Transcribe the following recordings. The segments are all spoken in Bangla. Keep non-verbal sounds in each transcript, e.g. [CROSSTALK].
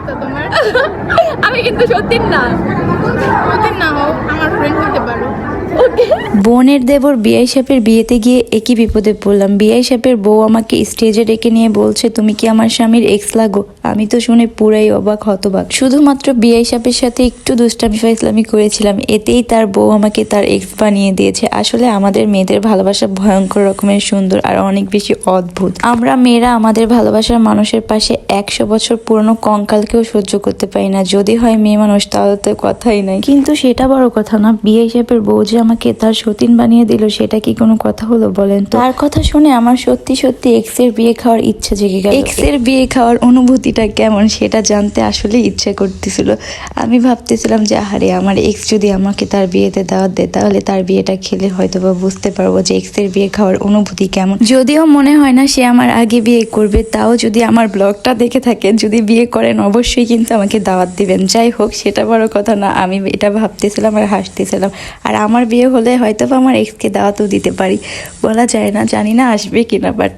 অবস্থা তোমার? [LAUGHS] আমি কিন্তু সত্যি না। সত্যি না হোক আমার ফ্রেন্ড হতে পারো। বোনের দেবর বিআই সাহেবের বিয়েতে গিয়ে একই বিপদে পড়লাম। বিআই সাহেবের বউ আমাকে স্টেজে ডেকে নিয়ে বলছে, তুমি কি আমার স্বামীর এক্স লাগো? আমি তো শুনে পুরাই অবাক, হতবাক। শুধুমাত্র বিআই সাহেবের সাথে একটু দুষ্টামি ফাইসলামি করেছিলাম। এতেই তার বউ আমাকে তার এক্স বানিয়ে দিয়েছে। আসলে আমাদের মেয়েদের ভালোবাসা ভয়ঙ্কর রকমের সুন্দর আর অনেক বেশি অদ্ভুত। আমরা মেয়েরা আমাদের ভালোবাসার মানুষের পাশে একশো বছর পুরনো কঙ্কালকেও সহ্য করতে পারি না। যদি হয় মেয়ে মানুষ, তাহলে তো কথাই নাই। কিন্তু সেটা বড় কথা না। বিয়ে সাহেবের বউ যে আমাকে তার সতীন বানিয়ে দিল সেটা কি কোনো কথা হলো বলেন তো? তার কথা শুনে আমার সত্যি সত্যি এক্সের বিয়ে খাওয়ার ইচ্ছা জেগে গেল। এক্সের বিয়ে খাওয়ার অনুভূতিটা কেমন সেটা জানতে আসলে ইচ্ছে করতেছিল। আমি ভাবতেছিলাম যে আহারে আমার এক্স যদি আমাকে তার বিয়েতে দাওয়াত দেয় তাহলে তার বিয়েটা খেলে হয়তো বা বুঝতে পারব যে এক্সের বিয়ে খাওয়ার অনুভূতি কেমন। যদিও মনে হয় না সে আমার আগে বিয়ে করবে তাও যদি আমার ব্লগটা দেখে থাকেন যদি বিয়ে করেন অবশ্যই কিন্তু আমাকে দাওয়াত দিবেন। যাই হোক সেটা বড় কথা না আমি এটা ভাবতেছিলাম আর হাসতেছিলাম। আর আমার বিয়ে হলে হয়তো বা আমার এক্সকে দাওয়াতও দিতে পারি। বলা যায় না, জানি না আসবে কিনা বাট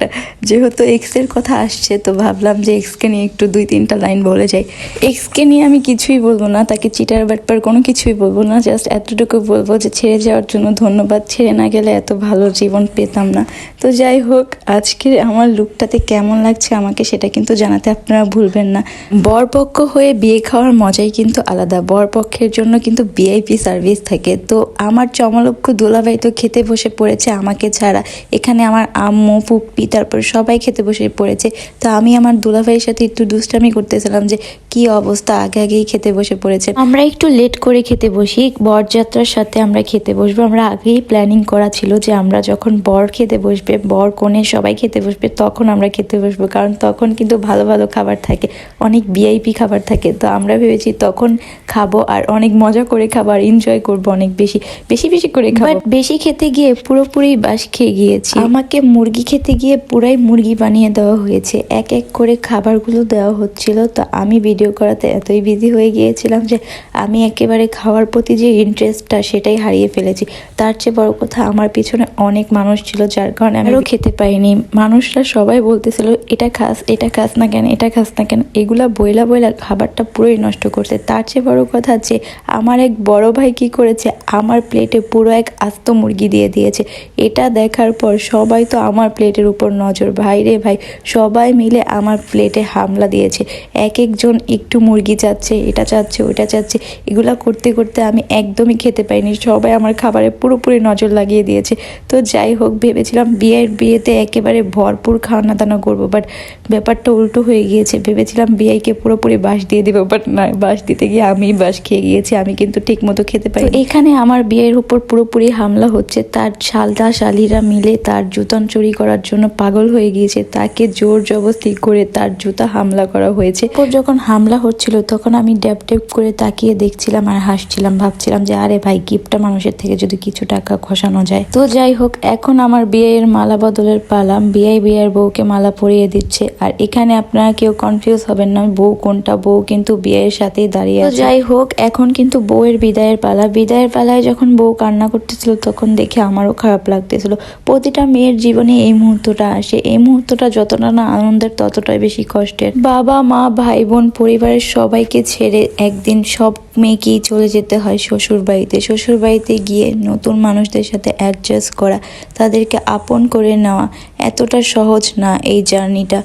যেহেতু এক্সের কথা আসছে, তো ভাবলাম যে এক্সকে নিয়ে একটু দুই তিনটা লাইন বলে যাই। এক্সকে নিয়ে আমি কিছুই বলব না, তাকে চিটার বাটপার কোনো কিছুই বলব না জাস্ট এতটুকু বলব যে ছেড়ে যাওয়ার জন্য ধন্যবাদ, ছেড়ে না গেলে এত ভালো জীবন পেতাম না। তো যাই হোক আজকে আমার লুকটাতে কেমন লাগছে আমাকে সেটা কিন্তু জানাতে আপনারা ভুলবেন না। বরপক্ষ হয়ে বিয়ে খাওয়ার মজাই কিন্তু আলাদা, বরপক্ষের জন্য কিন্তু ভিআইপি সার্ভিস থাকে। তো আমার চমলক্ষ দোলাভাই তো খেতে বসে পড়েছে আমাকে ছাড়া। এখানে আমার আম্মু পুপ্পি তারপর সবাই খেতে বসে পড়েছে। তো আমি আমার দুলাভাইয়ের সাথে একটু দুষ্টামি করতেছিলাম যে কি অবস্থা, আগে আগেই খেতে বসে পড়েছে। আমরা একটু লেট করে খেতে বসি, বরযাত্রার সাথে আমরা খেতে বসবো। আমরা আগেই প্ল্যানিং করা ছিল যে আমরা যখন বর খেতে বসবে, বর কনে সবাই খেতে বসবে, তখন আমরা খেতে বসবো, কারণ তখন কিন্তু ভালো ভালো খাবার থাকে, অনেক ভিআইপি খাবার থাকে। তো আমরা ভেবেছি তখন খাব আর অনেক মজা করে খাবার এনজয় করব অনেক বেশি। বেশি বেশি করে খাব। বাট বেশি খেতে গিয়ে পুরোপুরি বাস খেয়ে গিয়েছি। আমাকে মুরগি খেতে গিয়ে পুরাই মুরগি বানিয়ে দেওয়া হয়েছে। এক এক করে খাবারগুলো দেওয়া হচ্ছিল। তো আমি ভিডিও করাতে এতই বিজি হয়ে গিয়েছিলাম যে আমি একেবারে খাওয়ার প্রতি যে ইন্টারেস্টটা সেটাই হারিয়ে ফেলেছি। তার চেয়ে বড় কথা আমার পিছনে অনেক মানুষ ছিল যার কারণে আমিও খেতে পাইনি মানুষরা সবাই বলতেছিল এটা খাস এটা খাস না কেন এটা খাস না কেন? এগুলা বইলা বইলা খাবারটা পুরোই নষ্ট করছে। তার চেয়ে বড় কথা যে আমার এক বড় ভাই কি করেছে আমার প্লেটে পুরো এক আস্ত মুরগি দিয়ে দিয়েছে। এটা দেখার পর সবাই তো আমার প্লেটের উপর নজর। ভাই রে ভাই সবাই মিলে আমার প্লেটে হামলা দিয়েছে। এক একজন একটু মুরগি চাচ্ছে এটা চাচ্ছে ওটা চাচ্ছে। এগুলা করতে করতে আমি একদমই খেতে পাইনি। সবাই আমার খাবারে পুরোপুরি নজর লাগিয়ে দিয়েছে। তো যাই হোক ভেবেছিলাম বিয়ের বিয়েতে একেবারে ভরপুর খাওয়ানা দানা করব বাট ব্যাপারটা উল্টো হয়ে গিয়েছে। ভেবেছিলাম বিয়াইকে পুরোপুরি বাস দিয়ে দেবো বাট না বাস দিতে গিয়ে আমি বাস খেয়ে গিয়েছি আমি কিন্তু ঠিক মতো খেতে পাই এখানে আমার বিয়ের উপর পুরোপুরি হামলা হচ্ছে। তার শালদা শালিরা মিলে তার জুতন চুরি করার জন্য পাগল হয়ে গিয়েছে। তাকে জোর জবস্তি করে তার জুতা হামলা করা হয়েছে। যখন হামলা হচ্ছিল তখন আমি ড্যাপ ড্যাপ করে তাকিয়ে দেখছিলাম আর হাসছিলাম ভাবছিলাম যে আরে ভাই গিফটটা মানুষের থেকে যদি কিছু টাকা খসানো যায়। তো যাই হোক এখন আমার বিয়ের মালা বদলের পালা। বিয়ে বিয়ের বউকে মালা পরিয়ে দিচ্ছে। আর এখানে আপনারা কেউ কনফিউজ হবেন না বউ কোনটা বউ কিন্তু বিয়ের সাথেই দাঁড়িয়ে যাই হোক এখন কিন্তু বউয়ের বিদায়ের পালা। বিদায়ের পালায় যখন বউ কান্না করতেছিল, তখন দেখে আমারও খারাপ লাগতেছিল। প্রতিটা মেয়ের জীবনে এই মুহূর্তটা আসে। এই মুহূর্তটা যতটা না আনন্দের, ততটাই বেশি কষ্টের। বাবা, মা ভাই বোন পরিবারের সবাইকে ছেড়ে একদিন সব মেয়েকেই চলে যেতে হয় শ্বশুর বাড়িতে শ্বশুর বাড়িতে গিয়ে নতুন মানুষদের সাথে অ্যাডজাস্ট করা, তাদেরকে আপন করে নেওয়া, এতটা সহজ না এই জার্নিটা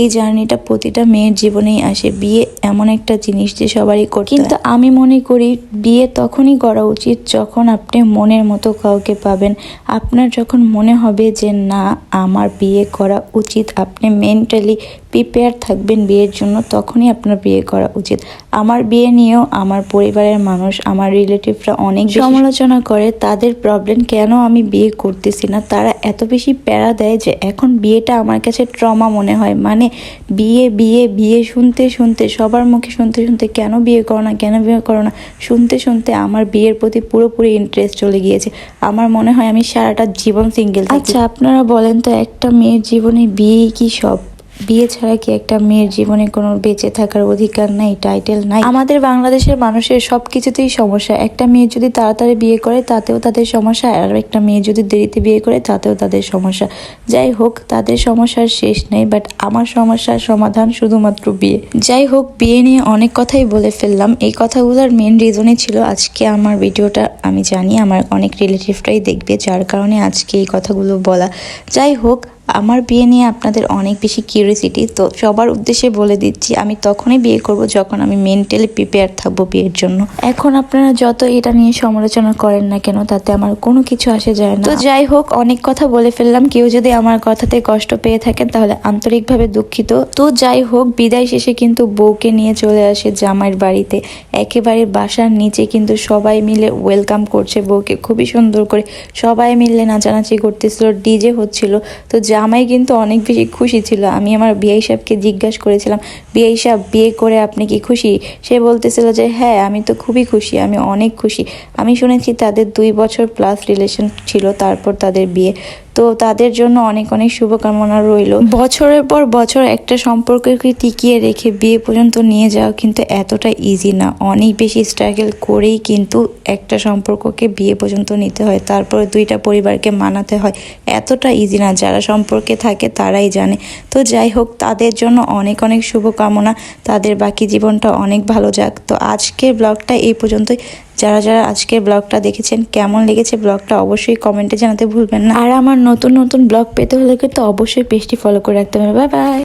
এই জার্নিটা প্রতিটা মেয়ের জীবনেই আসে। বিয়ে এমন একটা জিনিস যে সবারই করে কিন্তু আমি মনে করি, বিয়ে তখনই করা উচিত যখন আপনি মনের মতো কাউকে পাবেন। আপনার যখন মনে হবে যে, না, আমার বিয়ে করা উচিত। আপনি মেন্টালি প্রিপেয়ার থাকবেন বিয়ের জন্য, তখনই আপনার বিয়ে করা উচিত। আমার বিয়ে নিয়েও আমার পরিবারের মানুষ, আমার রিলেটিভরা অনেক সমালোচনা করে, তাদের প্রবলেম কেন আমি বিয়ে করতেছি না? তারা এত বেশি প্যারা দেয় যে এখন বিয়েটা আমার কাছে ট্রমা মনে হয়। মানে বিয়ে বিয়ে বিয়ে শুনতে শুনতে, সবার মুখে শুনতে শুনতে কেন বিয়ে করো না, কেন বিয়ে করো না? শুনতে শুনতে আমার বিয়ের প্রতি পুরোপুরি ইন্টারেস্ট চলে গিয়েছে। আমার মনে হয় আমি সারাটা জীবন সিঙ্গেল আচ্ছা আপনারা বলেন তো একটা মেয়ের জীবনে বিয়ে কি সব? বিয়ে ছাড়া কি একটা মেয়ের জীবনে কোনো বেঁচে থাকার অধিকার নাই টাইটেল নাই? আমাদের বাংলাদেশের মানুষের সব কিছুতেই সমস্যা। একটা মেয়ে যদি তাড়াতাড়ি বিয়ে করে, তাতেও তাদের সমস্যা। আর একটা মেয়ে যদি দেরিতে বিয়ে করে, তাতেও তাদের সমস্যা। যাই হোক, তাদের সমস্যার শেষ নেই বাট আমার সমস্যার সমাধান শুধুমাত্র বিয়ে। যাই হোক, বিয়ে নিয়ে অনেক কথাই বলে ফেললাম। এই কথাগুলোর মেন রিজনই ছিল আজকে আমার ভিডিওটা। আমি জানি আমার অনেক রিলেটিভরাই দেখবে, যার কারণে আজকে এই কথাগুলো বলা। যাই হোক আমার বিয়ে নিয়ে আপনাদের অনেক বেশি কিউরিয়াসিটি তো সবার উদ্দেশ্যে বলে দিচ্ছি আমি তখনই বিয়ে করব যখন আমি মেন্টালি প্রিপেয়ার থাকব বিয়ের জন্য। এখন আপনারা যত এটা নিয়ে সমালোচনা করেন না কেন তাতে আমার কোনো কিছু আসে যায় না। তো যাই হোক অনেক কথা বলে ফেললাম কেউ যদি আমার কথাতে কষ্ট পেয়ে থাকেন তাহলে আন্তরিকভাবে দুঃখিত। তো যাই হোক বিদায় শেষে কিন্তু বউকে নিয়ে চলে আসে জামাইয়ের বাড়িতে। একেবারে বাসার নিচে কিন্তু সবাই মিলে ওয়েলকাম করছে বউকে। খুবই সুন্দর করে সবাই মিলে নাচানাচি করতেছিল ডিজে হচ্ছিল। তো জামাই কিন্তু অনেক বেশি খুশি ছিল। আমি আমার বিআই সাহেবকে জিজ্ঞাসা করেছিলাম, বিআই সাহেব, বিয়ে করে আপনি কি খুশি? সে বলতেছিল যে হ্যাঁ আমি তো খুবই খুশি, আমি অনেক খুশি। আমি শুনেছি তাদের দুই বছর প্লাস রিলেশন ছিল, তারপর তাদের বিয়ে। তো তাদের জন্য অনেক অনেক শুভকামনা রইল। বছরের পর বছর একটা সম্পর্ককে টিকিয়ে রেখে বিয়ে পর্যন্ত নিয়ে যাওয়া কিন্তু এতটা ইজি না। অনেক বেশি স্ট্রাগল করেই কিন্তু একটা সম্পর্ককে বিয়ে পর্যন্ত নিতে হয়। তারপরে দুইটা পরিবারকে মানাতে হয়। এতটা ইজি না, যারা সম্পর্কে থাকে তারাই জানে। তো যাই হোক, তাদের জন্য অনেক অনেক শুভকামনা। তাদের বাকি জীবনটা অনেক ভালো যাক। তো আজকের ব্লগটা এই পর্যন্তই। যারা যারা আজকের ব্লগটা দেখেছেন, কেমন লেগেছে ব্লগটা অবশ্যই কমেন্টে জানাতে ভুলবেন না। আর আমার নতুন নতুন ব্লগ পেতে হলে কিন্তু অবশ্যই পেজটি ফলো করে রাখতে হবে। Bye bye